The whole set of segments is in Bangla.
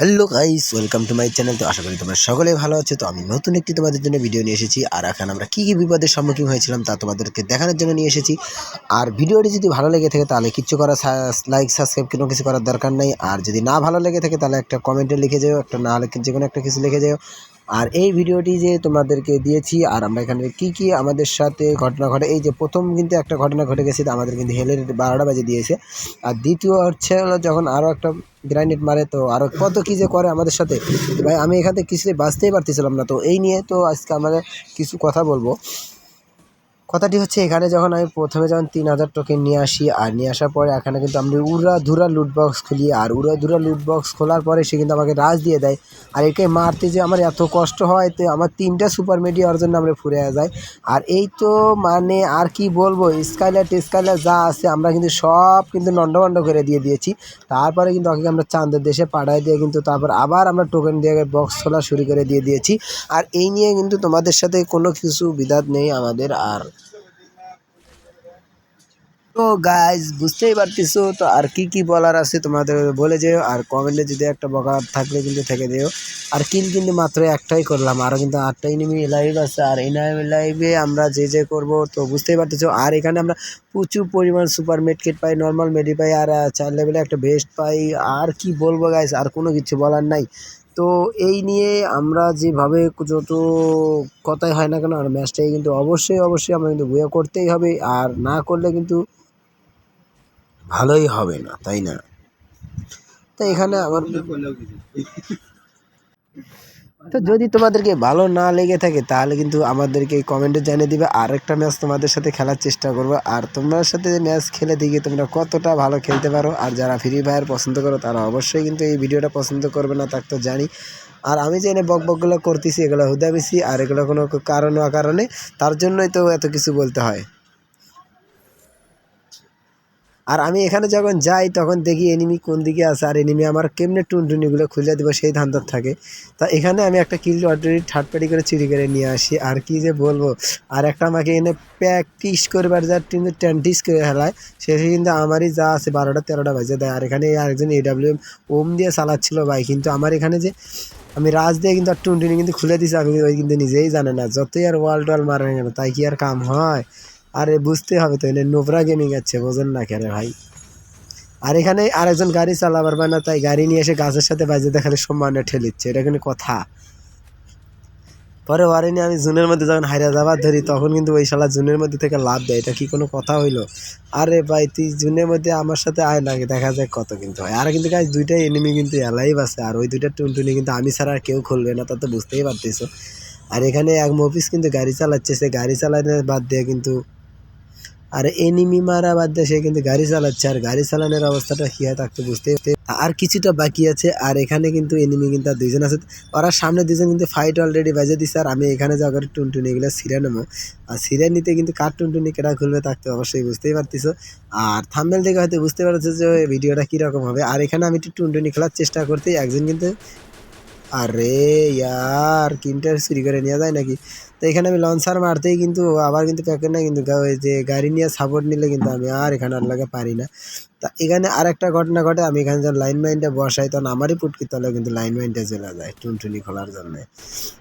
Hello guys welcome to my channel তো আশা করি তোমরা সকলে ভালো আছো। তো আমি নতুন একটি তোমাদের জন্য ভিডিও নিয়ে এসেছি। আর এখন আমরা কী কী বিপদের সম্মুখীন হয়েছিলাম তা তোমাদেরকে দেখানোর জন্য নিয়ে এসেছি। আর ভিডিওটি যদি ভালো লেগে থাকে তাহলে কিচ্ছু করা লাইক সাবস্ক্রাইব কোনো, কিছু করার দরকার নেই। আর যদি না ভালো লেগে থাকে তাহলে একটা কমেন্টে লিখে যাও, একটা না হলে যে কোনো একটা কিছু লিখে যাও। আর এই ভিডিওটি যে তোমাদেরকে দিয়েছি, আর আমরা এখানে কি কি আমাদের সাথে ঘটনা ঘটে, এই যে প্রথম কিন্তু একটা ঘটনা ঘটে গেছে আমাদের কিন্তু হেলের বারোটা বাজে দিয়েছে। আর দ্বিতীয় হচ্ছে হলো যখন আরও একটা গ্রাইনেট মারে, তো আরও কত কী যে করে আমাদের সাথে। ভাই, আমি এখান থেকে কিছুতে বাঁচতেই পারতেছিলাম না, তো এই নিয়ে তো আজকে আমাদের কিছু কথা বলব। কথাটি হচ্ছে, এখানে যখন আমি প্রথমে যখন তিন হাজার টোকেন নিয়ে আসি আর নিয়ে আসার পরে এখানে কিন্তু আমি উড়া ধুরা লুট বক্স খুলি আর উড়া ধুরা লুট বক্স খোলার পরে সে কিন্তু আমাকে রাজ দিয়ে দেয়। আর একে মারতে যে আমার এত কষ্ট হয়, তো আমার তিনটা সুপার মেডি ওর জন্য আমরা ফুরে যায় আর এই তো মানে আর কি বলব স্কাইলার টেস্কাইলার যা আছে আমরা কিন্তু সব কিন্তু নন্ডভন্ড করে দিয়ে দিয়েছি। তারপরে কিন্তু ওকে আমরা চাঁদের দেশে পাঠায় দিয়ে কিন্তু তারপর আবার আমরা টোকেন দিয়ে বক্স খোলা শুরু করে দিয়ে দিয়েছি। আর এই নিয়ে কিন্তু তোমাদের সাথে কোনো কিছু বিদাত নেই আমাদের আর তো গাইজ বুঝতেই পারতেছো, তো আর কি কি বলার আছে তোমাদের বলে যেও, আর কমেন্টে যদি একটা বকার থাকলে কিন্তু থেকে দিও আর কিল কিন্তু মাত্র একটাই করলাম আরও কিন্তু আটটা এনিমি লাইভ আছে, আর এই লাইভে আমরা যে যে করব, তো বুঝতেই পারতেছো। আর এখানে আমরা প্রচুর পরিমাণ সুপার মেডকিট পাই নর্মাল মেডি পাই, আর চার লেভেলে একটা ভেস্ট পাই। আর কি বলব গাইজ আর কোনো কিছু বলার নাই। তো এই নিয়ে আমরা যেভাবে যত কথাই হয় না কেন, আর ম্যাচটাই কিন্তু অবশ্যই অবশ্যই আমরা কিন্তু বইয়া করতেই হবে। আর না করলে কিন্তু ভালোই হবে না, তাই না? তো এখানে আমার তো যদি তোমাদেরকে ভালো না লেগে থাকে, তাহলে কিন্তু আমাদেরকে কমেন্টে জানিয়ে দিবে। আরেকটা ম্যাচ তোমাদের সাথে খেলার চেষ্টা করব। আর তোমার সাথে ম্যাচ খেলে দেখি তোমরা কতটা ভালো খেলতে পারো। আর যারা ফ্রি ফায়ার পছন্দ করো, তারা অবশ্যই কিন্তু এই ভিডিওটা পছন্দ করবে না তাকে তো জানি। আর আমি যে এনে বক বকগুলো করতেছি, এগুলো হুদাবিছি আর এগুলো কোনো কারণ কারণে, তার জন্যই তো এত কিছু বলতে হয়। আর আমি এখানে যখন যাই, তখন দেখি এনিমি কোন দিকে আছে আর এনিমি আমার কেমনে টুনটুনিগুলো খুলে দেবো সেই ধান্দার থাকে। তা এখানে আমি একটা কিল অলরেডি থার্ড পার্টি করে চুরি করে নিয়ে আসি। আর কি যে বলব, আর একটা আমাকে এনে প্র্যাকটিস করবার যার কিন্তু টেন্টিস করে হেলায় সে কিন্তু আমারই যা আছে বারোটা তেরোটা বাজে দেয়। আর এখানে আরেকজন এডাব্লিউ এম ওম দিয়ে চালাচ্ছিল ভাই। কিন্তু আমার এখানে যে আমি রাজ দিয়ে কিন্তু আর টুনটুনি কিন্তু খুলে দিছি, আমি ওই কিন্তু নিজেই জানে না। যতই আর ওয়াল টোয়াল মারে কেন, তাই কি আর কাম হয়? আরে বুঝতে হবে তো এনে নোবরা গেমিং আছে, বোঝেন না কেন ভাই। আর এখানে আরেকজন গাড়ি চালাবার না, তাই গাড়ি নিয়ে এসে গাছের সাথে বাজে দেখালে সম্মানে ঠেলিচ্ছে এটা কিন্তু কথা। পরে ওয়ারে নিয়ে আমি জুনের মধ্যে যখন হাইরা যাবার ধরি, তখন কিন্তু ওই শালা জুনের মধ্যে থেকে লাভ দেয়, এটা কি কোনো কথা হইল? আরে ভাই, তুই জুনের মধ্যে আমার সাথে আয় না, দেখা যায় কত কিন্তু হয়। আর কিন্তু গাছ দুইটাই এনিমি কিন্তু এলাইভ আছে, আর ওই দুইটা টুনটুনি কিন্তু আমি ছাড়া আর কেউ খুলবে না, তা তো বুঝতেই পারতেছো। আর এখানে এক মফিস কিন্তু গাড়ি চালাচ্ছে, সে গাড়ি চালানো বাদ দিয়ে কিন্তু আর এনিমি মারা বাদ দিয়ে সে কিন্তু গাড়ি চালাচ্ছে। আর গাড়ি চালানোর অবস্থাটা কি হয় থাকতে বুঝতে আর কিছুটা বাকি আছে। আর এখানে কিন্তু এনিমি কিন্তু আর দুইজন আছে। ওরা সামনে দুজন কিন্তু ফাইট অলরেডি বাজে দিচ্ছে আর আমি এখানে যা করে টুনটুনি এগুলো সিরে নেব। আর সিরে নিতে কিন্তু কার টুনটুনি কেটা খুলবে থাকতে অবশ্যই বুঝতেই পারতেছো। আর থাম্বেল থেকে হয়তো বুঝতে পারছ যে ভিডিওটা কীরকম হবে। আর এখানে আমি একটু টুনটুনি খেলার চেষ্টা করতে একজন কিন্তু আরে ইয়ার কিনটার চুরি করে নেওয়া যায় নাকি? তো এখানে আমি লঞ্চার মারতেই কিন্তু আবার কিন্তু প্যাকেট না কিন্তু যে গাড়ি নিয়ে সাপোর্ট নিলে কিন্তু আমি আর এখানে আর লাগে পারি না। তা এখানে আর একটা ঘটনা ঘটে, আমি এখানে যখন লাইন মাইনটা বসাই তখন আমারই পুটকি তলে কিন্তু লাইন মাইনটা চলে যায়, টুনটুনি খোলার জন্যে।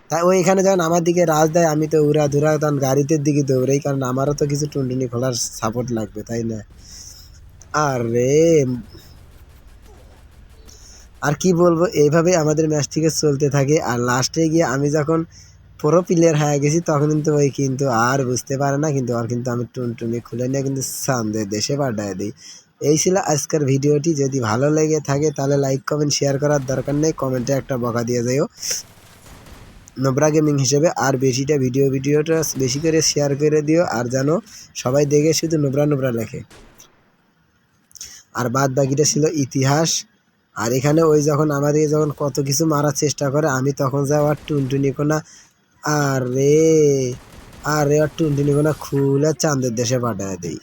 তাই ওই এখানে যখন আমার দিকে রাজ দেয়, আমি তো উড়া ধুরা তখন গাড়িতে দিকে দৌড়াই, কারণ আমারও তো কিছু টুনটুনি খোলার সাপোর্ট লাগবে, তাই না? আরে আর কি বলব, এইভাবে আমাদের ম্যাচটিকে চলতে থাকে। আর লাস্টে গিয়ে আমি যখন পুরো প্লেয়ার হয়ে গেছি, তখন কিন্তু ওই কিন্তু আর বুঝতে পারে না, কিন্তু আর কিন্তু আমি টুনটুনি খুলে নিয়ে কিন্তু সামনে দেশে পাঠায় দিই। এই ছিল আজকের ভিডিওটি। যদি ভালো লেগে থাকে, তাহলে লাইক কমেন্ট শেয়ার করার দরকার নেই। কমেন্টে একটা বকা দিয়ে যাইও। নোবরা গেমিং হিসেবে আর বেশিটা ভিডিও ভিডিওটা বেশি করে শেয়ার করে দিও। আর যেন সবাই দেখে শুধু নোবরা নোবরা লেখে। আর বাদ বাকিটা ছিল ইতিহাস। আর এখানে ওই যখন আমাদের যখন কত কিছু মারার চেষ্টা করে, আমি তখন যাই আর টুনটুনি কোনা, আরে আরে আর টুনটুনি কোনা খুলে চাঁদের দেশে পাঠায় দিই।